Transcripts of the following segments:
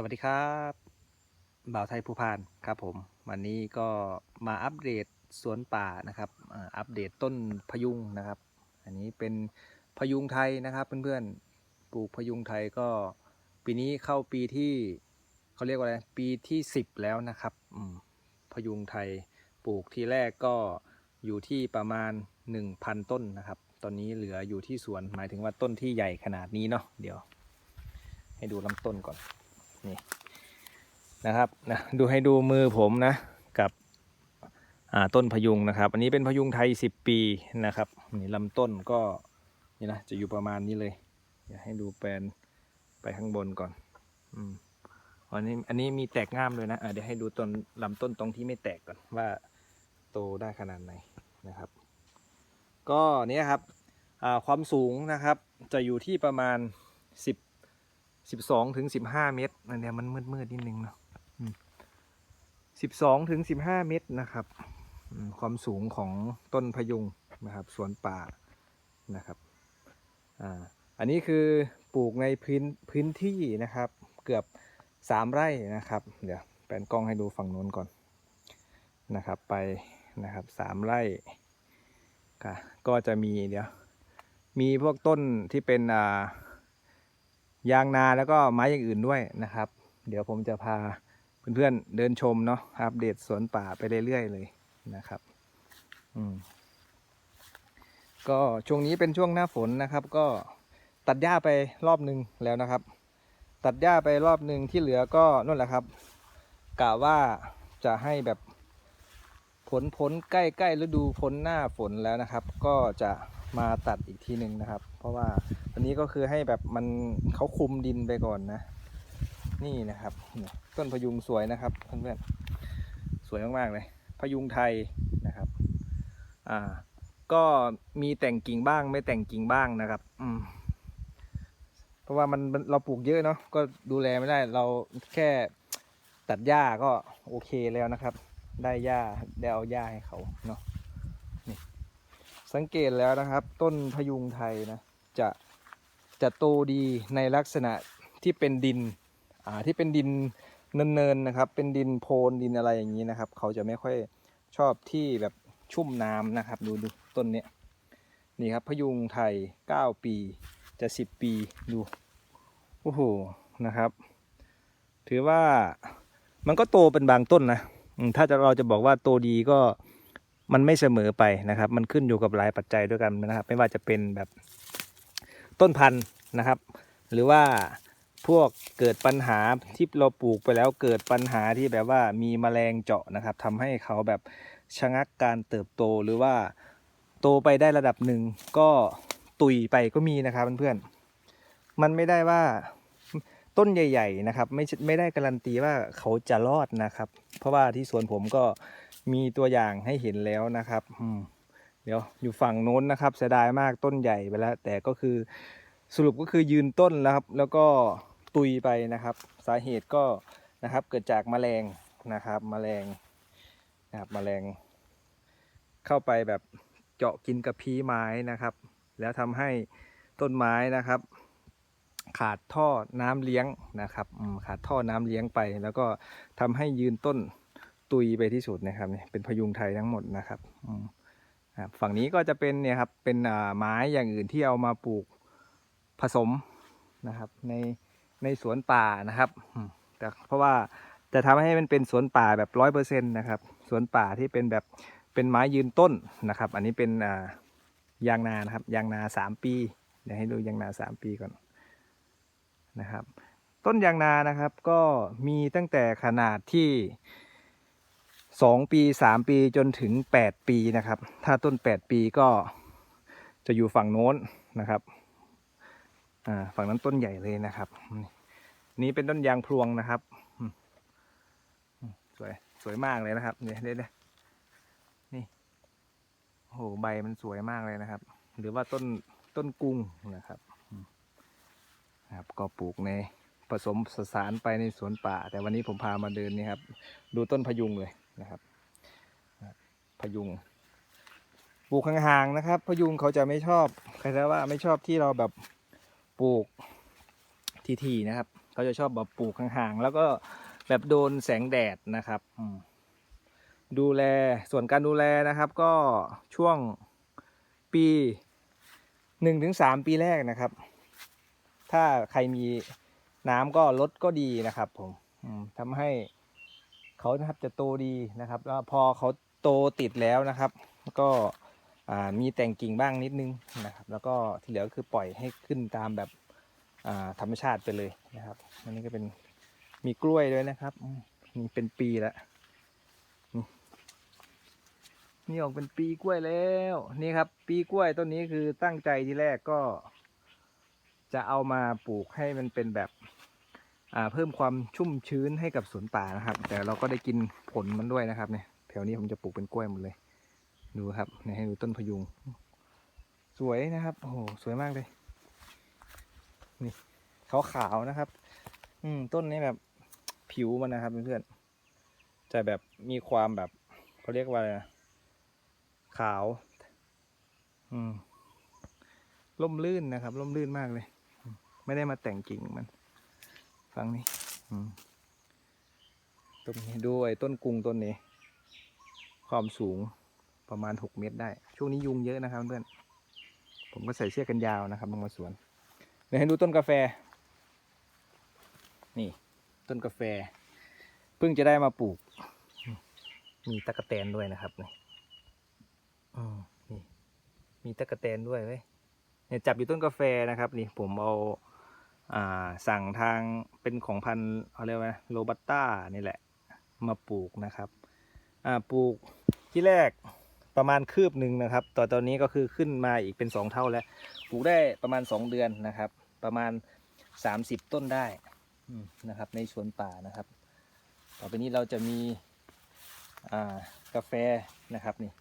สวัสดีครับบ่าวไทยภูพานครับผม วันนี้ก็มาอัปเดตสวนป่านะครับอัปเดตต้นพยุงนะครับ อันนี้เป็นพยุงไทยนะครับเพื่อนๆปลูกพยุงไทยก็ปีนี้เข้าปีที่เขาเรียกว่าอะไรปีที่สิบแล้วนะครับพยุงไทยปลูกที่แรกก็อยู่ที่ประมาณ 1,000 ต้นนะครับ ตอนนี้เหลืออยู่ที่สวนหมายถึงว่าต้นที่ใหญ่ขนาดนี้เนาะเดี๋ยว ให้ดูลำต้นก่อน นี่นะครับนะดูให้ดูมือผมนะกับต้นพยุงนะครับ อันนี้เป็นพยุงไทย 10 ปีนะครับนี่ลำต้นก็นี่นะจะอยู่ประมาณนี้เลยเดี๋ยวให้ดูแปลนไปข้างบนก่อนอืมอันนี้อันนี้มีแตกง่ามเลยนะะเดี๋ยวให้ดูต้นลำต้นตรงที่ไม่แตกก่อนว่าโตได้ขนาดไหนนะครับ ก็เนี่ยครับความสูงนะครับจะอยู่ที่ประมาณ 10 สิบสองถึงสิบห้าเมตรอันเนี้ยมันมืดมืดๆนิดนึงเนาะสิบสองถึงสิบห้าเมตรนะครับความสูงของต้นพยุงนะครับสวนป่านะครับอ่าอันนี้คือปลูกในพื้นพื้นที่นะครับเกือบสามไร่นะครับ เดี๋ยวแปลนกล้องให้ดูฝั่งโน้นก่อนนะครับไปนะครับสามไร่ค่ะก็จะมีเดี๋ยวมีพวกต้นที่เป็นอ่า ยางนาแล้วก็ไม้อย่างอื่นด้วยนะครับ เดี๋ยวผมจะพาเพื่อนๆเดินชมเนาะอัปเดตสวนป่าไปเรื่อยๆเลยนะครับอืมก็ช่วงนี้เป็นช่วงหน้าฝนนะครับ ก็ตัดหญ้าไปรอบหนึ่งแล้วนะครับ ตัดหญ้าไปรอบหนึ่งที่เหลือก็นั่นแหละครับกะว่าจะให้แบบผลผลใกล้ใกล้ฤดูพ้นหน้าฝนแล้วนะครับ ก็จะมาตัดอีกทีหนึ่งนะครับ เพราะว่า อันนี้ก็คือให้แบบมันเขาคุมดินไปก่อนนะ นี่นะครับ ต้นพยุงสวยนะครับเพื่อนๆสวยมากๆเลย พยุงไทยนะครับอ่าก็มีแต่งกิ่งบ้างไม่แต่งกิ่งบ้างนะครับ อืมเพราะว่ามันมันเราปลูกเยอะเนาะก็ดูแลไม่ได้เราแค่ตัดหญ้าก็โอเคแล้วนะครับ ได้หญ้าได้เอาหญ้าให้เขาเนาะนี่สังเกตแล้วนะครับ ต้นพยุงไทยนะ จะ จะโตดีในลักษณะที่เป็นดินอ่าที่เป็นดินเนินๆนะครับ เป็นดินโพนดินอะไรอย่างนี้นะครับ เขาจะไม่ค่อยชอบที่แบบชุ่มน้ำนะครับ ดูดูต้นเนี้ยนี่ครับพยุงไทย 9 ปีจะ 10 ปีดูโอ้โหนะครับ ถือว่ามันก็โตเป็นบางต้นนะถ้าจะเราจะบอกว่าโตดีก็มันไม่เสมอไปนะครับ มันขึ้นอยู่กับหลายปัจจัยด้วยกันนะครับ ไม่ว่าจะเป็นแบบ ต้นพันธุ์นะครับ หรือว่าพวกเกิดปัญหาที่เราปลูกไปแล้วเกิดปัญหาที่แบบว่ามีแมลงเจาะนะครับทำให้เขาแบบชะงักการเติบโตหรือว่าโตไปได้ระดับหนึ่งก็ตุยไปก็มีนะครับเพื่อนๆมันไม่ได้ว่าต้นใหญ่ ๆนะครับ ไม่ไม่ได้การันตีว่าเขาจะรอดนะครับ เพราะว่าที่สวนผมก็มีตัวอย่างให้เห็นแล้วนะครับ อืม เดี๋ยวอยู่ฝั่งโน้นนะครับเสียดายมากต้นใหญ่ไปแล้ว แต่ก็คือสรุปก็คือยืนต้นแล้วครับ แล้วก็ตุยไปนะครับ สาเหตุก็นะครับเกิดจากแมลงนะครับแมลงนะครับแมลง เข้าไปแบบเจาะกินกระพี้ไม้นะครับ แล้วทำให้ต้นไม้นะครับ ขาดท่อน้ำเลี้ยงนะครับขาดท่อน้ำเลี้ยงไป แล้วก็ทำให้ยืนต้นตุยไปที่สุดนะครับเนี่ยเป็นพยุงไทยทั้งหมดนะครับอื ครับฝั่งนี้ก็จะเป็นเนี่ยครับเป็นไม้อย่างอื่นที่เอามาปลูกผสมนะครับในในสวนป่านะครับแต่เพราะว่าจะทำให้มันเป็นสวนป่าแบบร้อยเปอร์เซ็นต์นะครับสวนป่าที่เป็นแบบเป็นไม้ยืนต้นนะครับ อันนี้เป็นยางนานะครับยางนาสามปีเดี๋ยวให้ดูยางนาสามปีก่อนนะครับ ต้นยางนานะครับก็มีตั้งแต่ขนาดที่ สองปีสามปีจนถึงแปดปีนะครับ ถ้าต้นแปดปีก็จะอยู่ฝั่งโน้นนะครับอ่าฝั่งนั้นต้นใหญ่เลยนะครับ นี่เป็นต้นยางพลวงนะครับสวยสวยมากเลยนะครับเนี่ยเนี่ยเนี่ยนี่โอ้โหใบมันสวยมากเลยนะครับ หรือว่าต้นต้นกุ้งนะครับครับ ก็ปลูกในผสมสสารไปในสวนป่า แต่วันนี้ผมพามาเดินนี่ครับ ดูต้นพยุงเลย นะครับพยุงปลูกห่างๆนะครับ พยุงเขาจะไม่ชอบใครจะว่าไม่ชอบที่เราแบบปลูกทีๆนะครับเขาจะชอบแบบปลูกห่างๆแล้วก็แบบโดนแสงแดดนะครับดูแลส่วนการดูแลนะครับก็ช่วงปีหนึ่งถึงสามปีแรกนะครับ ถ้าใครมีน้ำก็ลดก็ดีนะครับผมอืมทำให้ เขานะครับจะโตดีนะครับ แล้วพอเขาโตติดแล้วนะครับ ก็มีแต่งกิ่งบ้างนิดนึงนะครับ แล้วก็ที่เหลือก็คือปล่อยให้ขึ้นตามแบบธรรมชาติไปเลยนะครับอันนี้ก็เป็นมีกล้วยด้วยนะครับมนี่เป็นปีแล้วนี่ออกเป็นปีกล้วยแล้วนี่ครับ ปีกล้วยต้นนี้คือตั้งใจที่แรกก็ จะเอามาปลูกให้มันเป็นแบบ เพิ่มความชุ่มชื้นให้กับสวนป่านะครับ แต่เราก็ได้กินผลมันด้วยนะครับเนี่ยแถวนี้ผมจะปลูกเป็นกล้วยหมดเลย ดูครับเนี่ยให้ดูต้นพยุง สวยนะครับโอ้โหสวยมากเลย นี่ขาวขาวนะครับ อืมต้นนี้แบบผิวมันนะครับเพื่อนๆจะแบบมีความแบบเขาเรียกว่าอะไรนะขาว อืมล่มลื่นนะครับล่มลื่นมากเลย ไม่ได้มาแต่งกิ่งมัน ฟังนี่อืมต้นนี้ด้วยต้นกรุงต้นนี้ ความสูงประมาณหกเมตรได้ ช่วงนี้ยุงเยอะนะครับเพื่อน ผมก็ใส่เสื้อกันยาวนะครับลงมาสวน เดี๋ยวให้ดูต้นกาแฟ นี่ต้นกาแฟ เพิ่งจะได้มาปลูก มีตะกะแตนด้วยนะครับนี่มนี่ มีตะกะแตนด้วยเว้ยเนี่ยจับอยู่ต้นกาแฟนะครับ นี่ผมเอา สั่งทางเป็นของพันธุ์เขาเรียกว่าโรบัสต้านี่แหละ มาปลูกนะครับปลูกที่แรกประมาณคืบหนึ่งนะครับต่อตอนนี้ก็คือขึ้นมาอีกเป็นสองเท่าแล้ว ปลูกได้ประมาณสองเดือนนะครับ ประมาณสามสิบต้นได้นะครับ ในสวนป่านะครับ ต่อไปนี้เราจะมีกาแฟนะครับนี่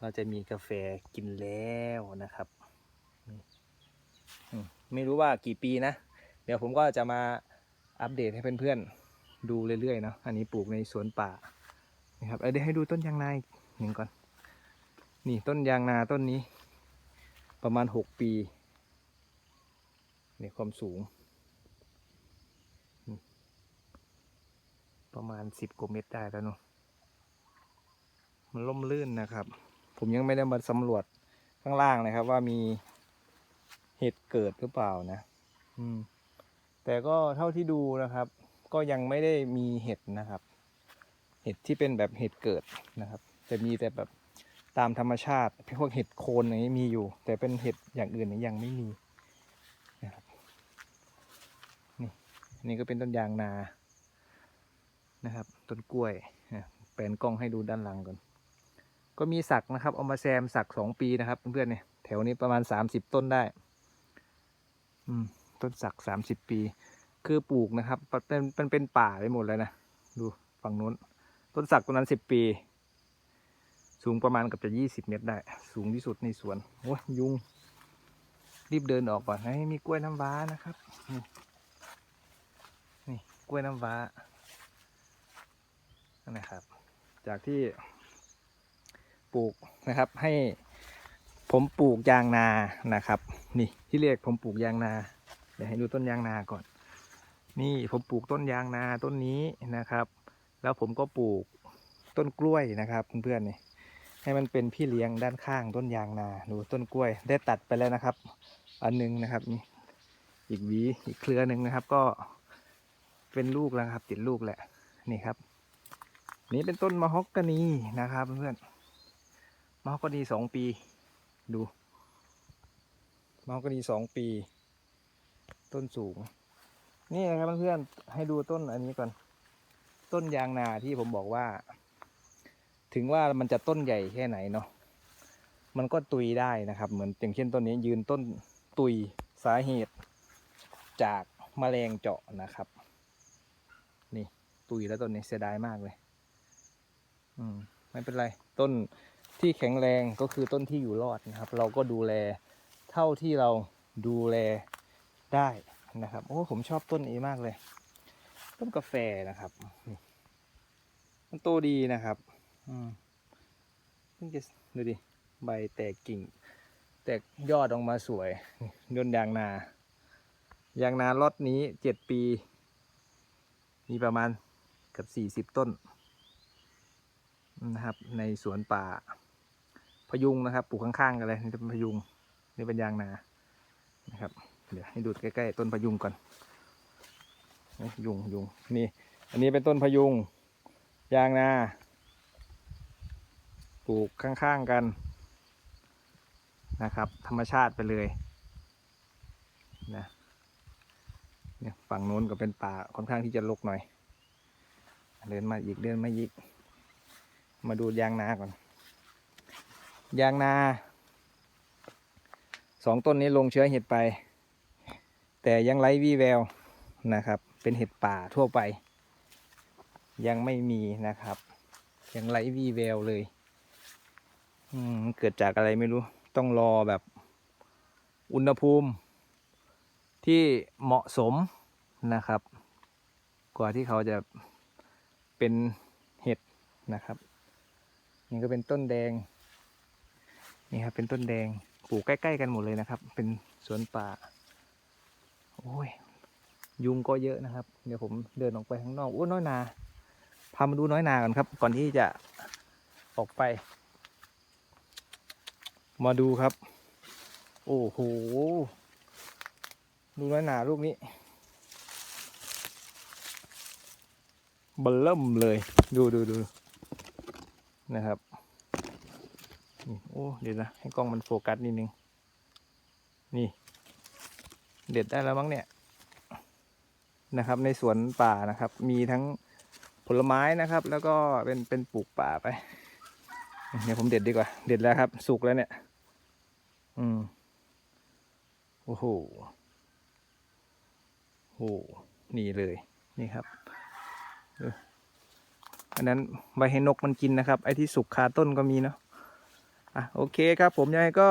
เราจะมีกาแฟกินแล้วนะครับ ไม่รู้ว่ากี่ปีนะ เดี๋ยวผมก็จะมาอัปเดตให้เพื่อนๆดูเรื่อยๆเนาะอันนี้ปลูกในสวนป่านะครับเเดี๋ยวให้ดูต้นยางนาอีกหนึ่งก่อน นี่ต้นยางนาต้นนี้ ประมาณหกปีนี่ความสูง ประมาณสิบกว่าเมตรได้แล้วเนาะมันล่มลื่นนะครับ ผมยังไม่ได้มาสำรวจข้างล่างนะครับว่ามี เห็ดเกิดหรือเปล่านะ อืม แต่ก็เท่าที่ดูนะครับ ก็ยังไม่ได้มีเห็ดนะครับ เห็ดที่เป็นแบบเห็ดเกิดนะครับ แต่มีแต่แบบตามธรรมชาติพวกเห็ดโคนอย่างนี้มีอยู่ แต่เป็นเห็ดอย่างอื่นนี่ยังไม่มีนะครับนี่อันนี่ก็เป็นต้นยางนานะครับ ต้นกล้วยแปลนกล้องให้ดูด้านหลังก่อน ก็มีสักนะครับเอามาแซมสักสองปีนะครับ เพื่อนๆเนี่ยแถวนี้ประมาณสามสิบต้นได้ ต้นสักสามสิบปี คือปลูกนะครับเป็นเป็นเป็นป่าไปหมดเลยนะ ดูฝั่งนู้น ต้นสักต้นนั้นสิบปี สูงประมาณกับจะยี่สิบเมตรได้ สูงที่สุดในสวนโอ้ยยุง รีบเดินออกก่อนให้มีกล้วยน้ำว้านะครับ นี่นี่กล้วยน้ำว้านั่นนะครับ จากที่ปลูกนะครับให้ ผมปลูกยางนานะครับ นี่ที่เรียกผมปลูกยางนาเดี๋ยวให้ดูต้นยางนาก่อน นี่ผมปลูกต้นยางนาต้นนี้นะครับ แล้วผมก็ปลูกต้นกล้วยนะครับเพื่อนๆนี่ให้มันเป็นพี่เลี้ยงด้านข้างต้นยางนาดูต้นกล้วย ได้ตัดไปแล้วนะครับ อันหนึงนะครับนี่อีกหวีอีกเครือหนึ่งนะครับ ก็เป็นลูกแล้วครับ ติดลูกแหละนี่ครับ นี่เป็นต้นมะฮอกกานีนะครับเพื่อนมะฮอกกานีสองปี ดูมะฮอกกนีสองปี ต้นสูง นี่นะครับเพื่อนๆให้ดูต้นอันนี้ก่อน ต้นยางนาที่ผมบอกว่า ถึงว่ามันจะต้นใหญ่แค่ไหนเนาะมันก็ตุยได้นะครับ เหมือนอย่างเช่นต้นนี้ยืนต้นตุยสาเหตุจากแมลงเจาะนะครับ นี่ตุยแล้วต้นนี้เสียดายมากเลย อืม ไม่เป็นไร ต้น ที่แข็งแรงก็คือต้นที่อยู่รอดนะครับ เราก็ดูแลเท่าที่เราดูแลได้นะครับ โอ้ผมชอบต้นนี้มากเลย ต้นกาแฟนะครับนี่มันโตดีนะครับอืมเพิ่งจะดูดิใบแตกกิ่ง แตกยอดออกมาสวยนี่ยนยางนายางนาล็อตนี้เจ็ดปี มีประมาณเกือบสี่สิบต้นนะครับ ในสวนป่า พยุงนะครับ ปลูกข้างๆกันเลยนี่เป็นพยุงนี่เป็นยางนานะครับ เดี๋ยวให้ดูใกล้ๆต้นพยุงก่อนยุงยุงนี่ อันนี้เป็นต้นพยุง ยางนาปลูกข้างๆกันนะครับ ธรรมชาติไปเลยนะเนี่ยฝั่งโน้นก็เป็นป่าค่อนข้างที่จะรกหน่อย เดินมาอีกเดินมาอีก มาดูยางนาก่อน ยางนาสองต้นนี้ลงเชื้อเห็ดไป แต่ยังไร้วี่แววนะครับ เป็นเห็ดป่าทั่วไป ยังไม่มีนะครับ ยังไร้วี่แววเลยอืมเกิดจากอะไรไม่รู้ ต้องรอแบบอุณหภูมิ ที่เหมาะสมนะครับ กว่าที่เขาจะเป็นเห็ดนะครับ นี่ก็เป็นต้นแดง นี่ครับเป็นต้นแดงปลูกใกล้ ๆ กันหมดเลยนะครับ เป็นสวนป่า โอ้ย ยุงก็เยอะนะครับ เดี๋ยวผมเดินออกไปข้างนอกโอ้น้อยนาพามาดูน้อยนาก่อนครับ ก่อนที่จะออกไป มาดูครับ โอ้โหดูน้อยนาลูกนี้เบลเริ่มเลย ดูดูดูนะครับ โอ้เดี๋ยวนะให้กล้องมันโฟกัสนิดนึง นี่ เด็ดได้แล้วมั้งเนี่ยนะครับ ในสวนป่านะครับ มีทั้งผลไม้นะครับ แล้วก็เป็นเป็นปลูกป่าไปเดี๋ยวผมเด็ดดีกว่า เด็ดแล้วครับ สุกแล้วเนี่ย อืมโอ้โหโอ้โหนี่เลยนี่ครับอออันนั้นไว้ให้นกมันกินนะครับ ไอ้ที่สุกคาต้นก็มีเนาะ อะโอเคครับผมยังไงก็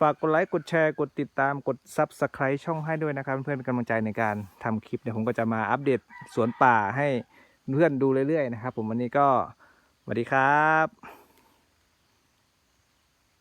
ฝากกดไลค์กดแชร์กดติดตามกด s u b สไครต์ช่องให้ด้วยนะครับ เพื่อนเป็นกำลังใจในการทำคลิปเดี๋ยวผมก็จะมาอัปเดตสวนป่าให้เพื่อนดูเรื่อยๆนะครับ ผมวันนี้ก็สวัสดีครับ